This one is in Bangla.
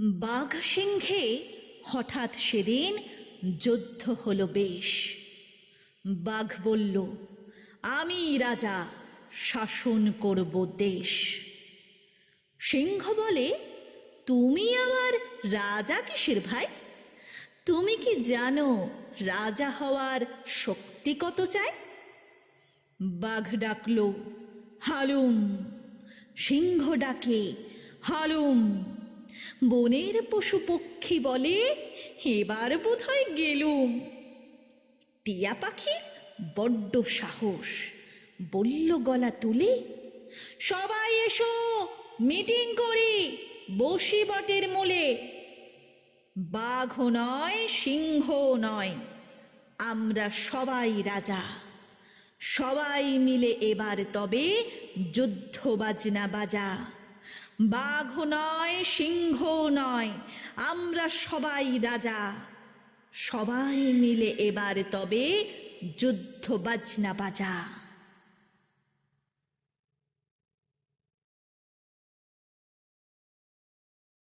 বাঘ সিংহে হঠাৎ সেদিন যুদ্ধ হলো বেশ। বাঘ বলল, আমি রাজা, শাসন করব দেশ। সিংহ বলে, তুমি আমার রাজা কিসের ভাই? তুমি কি জানো রাজা হওয়ার শক্তি কত চায় বাঘ ডাকল, হালুম। সিংহ ডাকে, হালুম। বনের পশু পক্ষী বলে, এবার বোধহয় গেলুম। টিয়া পাখির বড্ড সাহস, বলল গলা তুলে, সবাই এসো, মিটিং করি, বসি বটের মূলে। বাঘও নয়, সিংহ নয়, আমরা সবাই রাজা। সবাই মিলে এবার তবে যুদ্ধ বাজনা বাজা। বাঘ নয় সিংহ নয় আমরা সবাই রাজা। সবাই মিলে এবার তবে যুদ্ধ বাজনা বাজা।